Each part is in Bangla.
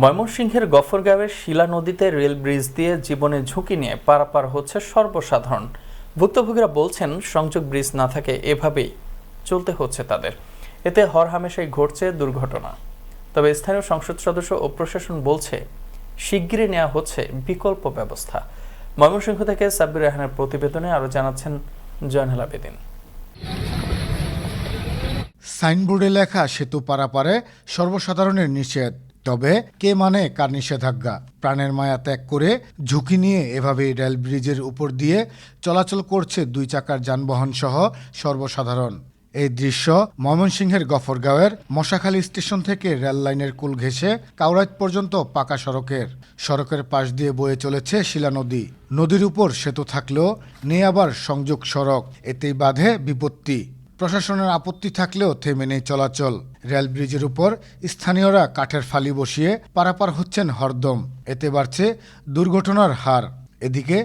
ময়মনসিংহের গফরগাঁওয়ের শিলা নদীতে রেল ব্রিজ দিয়ে জীবনের ঝুঁকি নিয়ে পারাপার হচ্ছে সর্বসাধারণ। ভুক্তভোগীরা বলছেন, সংযোগ ব্রিজ না থাকে, এভাবেই চলতে হচ্ছে তাদের। এতে হরহামেশাই ঘটছে দুর্ঘটনা। তবে স্থানীয় সংসদ সদস্য ও প্রশাসন বলছে, শিগগিরই নেওয়া হচ্ছে বিকল্প ব্যবস্থা। ময়মনসিংহ থেকে সাব্বির রেহানের প্রতিবেদনে আরও জানাচ্ছেন জয়নাল আবেদিন। সাইনবোর্ডে লেখা, সেতু পারাপারে সর্বসাধারণের নিষেধ। তবে কে মানে কার নিষেধাজ্ঞা? প্রাণের মায়া ত্যাগ করে ঝুঁকি নিয়ে এভাবে রেল ব্রিজের উপর দিয়ে চলাচল করছে দুই চাকার যানবাহন সহ সর্বসাধারণ। এই দৃশ্য ময়মনসিংহের গফরগাঁওয়ের মশাখালী স্টেশন থেকে রেল লাইনের কুল ঘেঁষে কাউরাইত পর্যন্ত পাকা সড়কের। সড়কের পাশ দিয়ে বয়ে চলেছে শিলা নদী। নদীর উপর সেতু থাকলেও নেই আবার সংযোগ সড়ক। এতেই বাধে বিপত্তি। প্রশাসনের আপত্তি থাকলেও থেমে নেই চলাচল। রেল ব্রিজের উপর স্থানীয়রা কাঠের ফালি বসিয়ে পারাপার হচ্ছেন হরদম। এতে বাড়ছে দুর্ঘটনার হার। এদিকে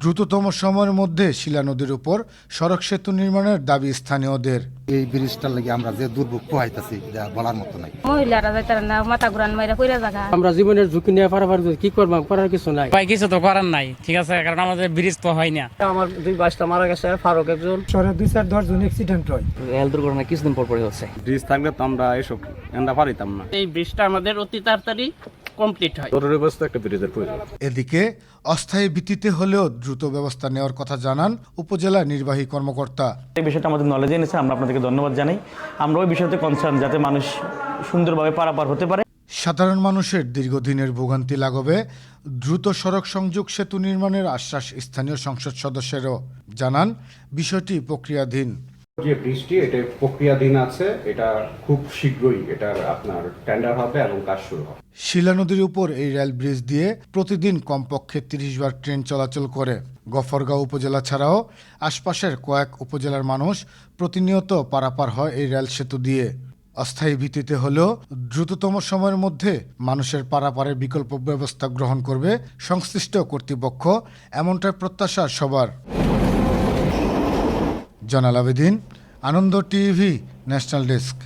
দ্রুততম সময়ের মধ্যে শিলা নদীর উপর সড়ক সেতু নির্মাণের দাবি স্থানীয়দের। এই ব্রিজটার লাগে আমরা যে দুর্ভোগ পোহাইতেছি যা বলার মতো নাই। মহিলারা যাইতার না মাথা ঘুরান মাইরা কইরা জায়গা আমরা জীবনের ঝুঁকি নিয়ে পারাপার কি করব? করার কিছু নাই। উপায় কিছু তো করার নাই ঠিক আছে? কারণ আমাদের ব্রিজ তো হয় না। আমার দুই বাসটা মারা গেছে ফারুক একজন। শহরে দুই চার দশ জন অ্যাক্সিডেন্ট হয়। রেল দুর্ঘটনা কিছুদিন পর পরই হচ্ছে। ব্রিজ থাকলে তো আমরা এসব এন্দা পারিতাম না। এই ব্রিজটা আমাদের অতি তাড়াতাড়ি কমপ্লিট হয়। জরুরি অবস্থা একটা ব্রিজের প্রয়োজন এদিকে অস্থায়ী ভিত্তিতে হলেও দ্রুত ব্যবস্থা নেওয়ার কথা জানান উপজেলা নির্বাহী কর্মকর্তা। এই বিষয়টা আমাদের নলেজে এনেছে আমরা আপনাদেরকে ধন্যবাদ জানাই। আমরা ওই বিষয়তে কনসার্ন যাতে মানুষ সুন্দরভাবে পারাপার হতে পারে। সাধারণ মানুষের দীর্ঘদিনের ভোগান্তি লাঘবে দ্রুত সড়ক সংযোগ সেতু নির্মাণের আশ্বাস স্থানীয় সংসদ সদস্যেরও জানান বিষয়টি প্রক্রিয়াধীন। যে ব্রিজটি এটা প্রক্রিয়াধীন আছে, এটা খুব শীঘ্রই এটার আপনার টেন্ডার হবে এবং কাজ শুরু হবে। শিলা নদীর উপর এই রেল ব্রিজ দিয়ে প্রতিদিন কমপক্ষে তিরিশ বার ট্রেন চলাচল করে। গফরগাঁও উপজেলা ছাড়াও আশপাশের কয়েক উপজেলার মানুষ প্রতিনিয়ত পারাপার হয় এই রেল সেতু দিয়ে। অস্থায়ী ভিত্তিতে হলেও দ্রুততম সময়ের মধ্যে মানুষের পারাপারের বিকল্প ব্যবস্থা গ্রহণ করবে সংশ্লিষ্ট কর্তৃপক্ষ, এমনটাই প্রত্যাশা সবার। Zainal Abedin Ananda TV national desk.